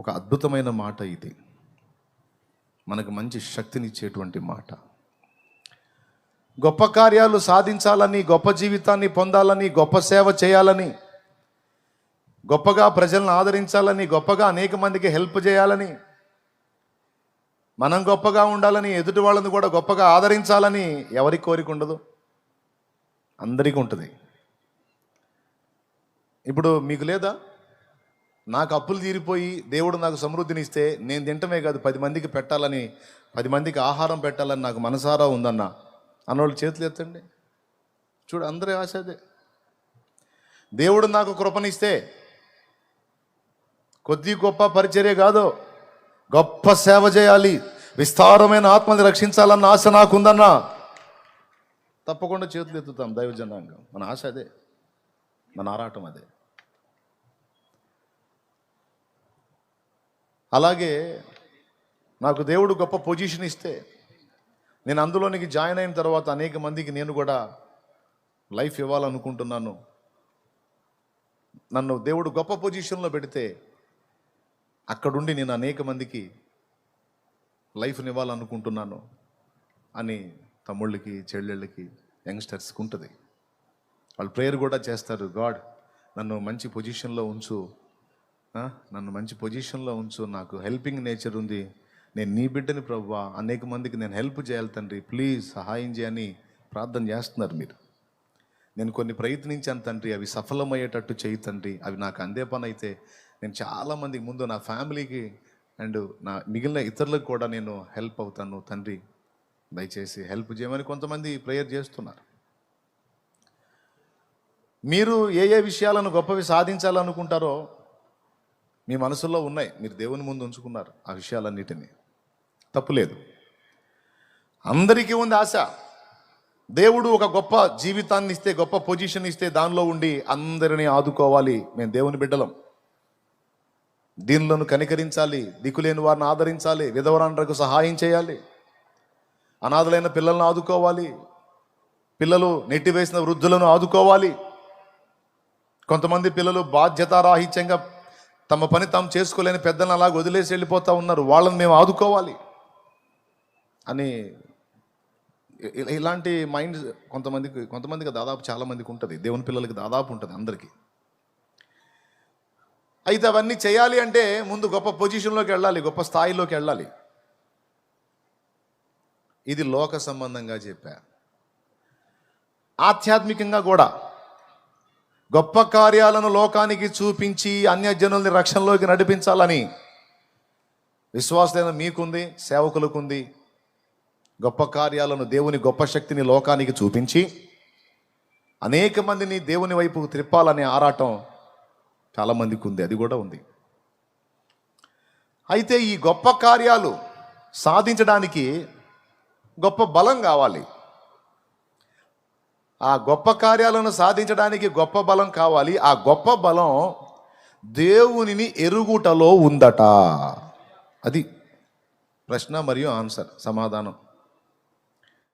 ఒక అద్భుతమైన మాట ఇది. మనకు మంచి శక్తినిచ్చేటువంటి మాట. గొప్ప కార్యాలు సాధించాలని గొప్ప జీవితాన్ని పొందాలని గొప్ప సేవ చేయాలని గొప్పగా ప్రజలను ఆదరించాలని గొప్పగా అనేక మందికి హెల్ప్ చేయాలని మనం గొప్పగా ఉండాలని ఎదుటి వాళ్ళని కూడా గొప్పగా ఆదరించాలని ఎవరికి కోరిక ఉండదు? అందరికీ ఉంటుంది. ఇప్పుడు మీకు లేదా? నాకు అప్పులు తీరిపోయి దేవుడు నాకు సమృద్ధిని ఇస్తే నేను తింటమే కాదు పది మందికి పెట్టాలని పది మందికి ఆహారం పెట్టాలని నాకు మనసారా ఉందన్న. అన్నోళ్ళు చేతులు ఎత్తండి. చూడు అందరి ఆశ అదే. దేవుడు నాకు కృపనిస్తే కొద్ది గొప్ప పరిచర్య కాదు గొప్ప సేవ చేయాలి విస్తారమైన ఆత్మని రక్షించాలన్న ఆశ నాకుందన్నా. తప్పకుండా చేతులు ఎత్తుతాం దైవజనాంగం. మన ఆశ అదే. మన ఆరాటం అదే. అలాగే నాకు దేవుడు గొప్ప పొజిషన్ ఇస్తే నేను అందులోనికి జాయిన్ అయిన తర్వాత అనేక మందికి నేను కూడా లైఫ్ ఇవ్వాలనుకుంటున్నాను. నన్ను దేవుడు గొప్ప పొజిషన్లో పెడితే అక్కడుండి నేను అనేక మందికి లైఫ్ని ఇవ్వాలనుకుంటున్నాను అని తమ్ముళ్ళకి చెల్లెళ్ళకి యంగ్స్టర్స్కి ఉంటుంది. వాళ్ళు ప్రేయర్ కూడా చేస్తారు. గాడ్ నన్ను మంచి పొజిషన్లో ఉంచు. నన్ను మంచి పొజిషన్లో ఉంచు నాకు హెల్పింగ్ నేచర్ ఉంది. నేను నీ బిడ్డని ప్రవ్వా అనేక మందికి నేను హెల్ప్ చేయాలి తండ్రి. ప్లీజ్ సహాయం చేయని ప్రార్థన చేస్తున్నారు మీరు. నేను కొన్ని ప్రయత్నించాను తండ్రి అవి సఫలమయ్యేటట్టు చేయి తండ్రి. అవి నాకు అందే పని అయితే నేను చాలామందికి ముందు నా ఫ్యామిలీకి అండ్ నా మిగిలిన ఇతరులకు కూడా నేను హెల్ప్ అవుతాను తండ్రి. దయచేసి హెల్ప్ చేయమని కొంతమంది ప్రేయర్ చేస్తున్నారు. మీరు ఏ ఏ విషయాలను గొప్పవి సాధించాలనుకుంటారో మీ మనసులో ఉన్నాయి. మీరు దేవుని ముందు ఉంచుకున్నారు ఆ విషయాలన్నిటినీ. తప్పులేదు అందరికీ ఉంది ఆశ. దేవుడు ఒక గొప్ప జీవితాన్ని ఇస్తే గొప్ప పొజిషన్ ఇస్తే దానిలో ఉండి అందరినీ ఆదుకోవాలి. మేము దేవుని బిడ్డలం. దీనిలోను కనికరించాలి. దిక్కులేని వారిని ఆదరించాలి. విధవరాండ్రకు సహాయం చేయాలి. అనాథలైన పిల్లలను ఆదుకోవాలి. పిల్లలు నెట్టివేసిన వృద్ధులను ఆదుకోవాలి. కొంతమంది పిల్లలు బాధ్యతారాహిత్యంగా తమ పని తాము చేసుకోలేని పెద్దలను అలా వదిలేసి వెళ్ళిపోతూ ఉన్నారు. వాళ్ళని మేము ఆదుకోవాలి అని ఇలాంటి మైండ్ కొంతమందికి కొంతమందికి దాదాపు చాలామందికి ఉంటుంది. దేవుని పిల్లలకి దాదాపు ఉంటుంది అందరికీ. అయితే అవన్నీ చేయాలి అంటే ముందు గొప్ప పొజిషన్లోకి వెళ్ళాలి గొప్ప స్థాయిలోకి వెళ్ళాలి. ఇది లోక సంబంధంగా చెప్పా. ఆధ్యాత్మికంగా కూడా గొప్ప కార్యాలను లోకానికి చూపించి అన్యజనుల్ని రక్షణలోకి నడిపించాలని విశ్వాసమైన మీకుంది సేవకులకుంది. గొప్ప కార్యాలను దేవుని గొప్ప శక్తిని లోకానికి చూపించి అనేక మందిని దేవుని వైపు త్రిప్పాలనే ఆరాటం చాలామందికి ఉంది అది కూడా ఉంది. అయితే ఈ గొప్ప కార్యాలు సాధించడానికి గొప్ప బలం కావాలి. ఆ గొప్ప కార్యాలను సాధించడానికి గొప్ప బలం కావాలి. ఆ గొప్ప బలం దేవునిని ఎరుగుటలో ఉందట. అది ప్రశ్న మరియు ఆన్సర్. సమాధానం.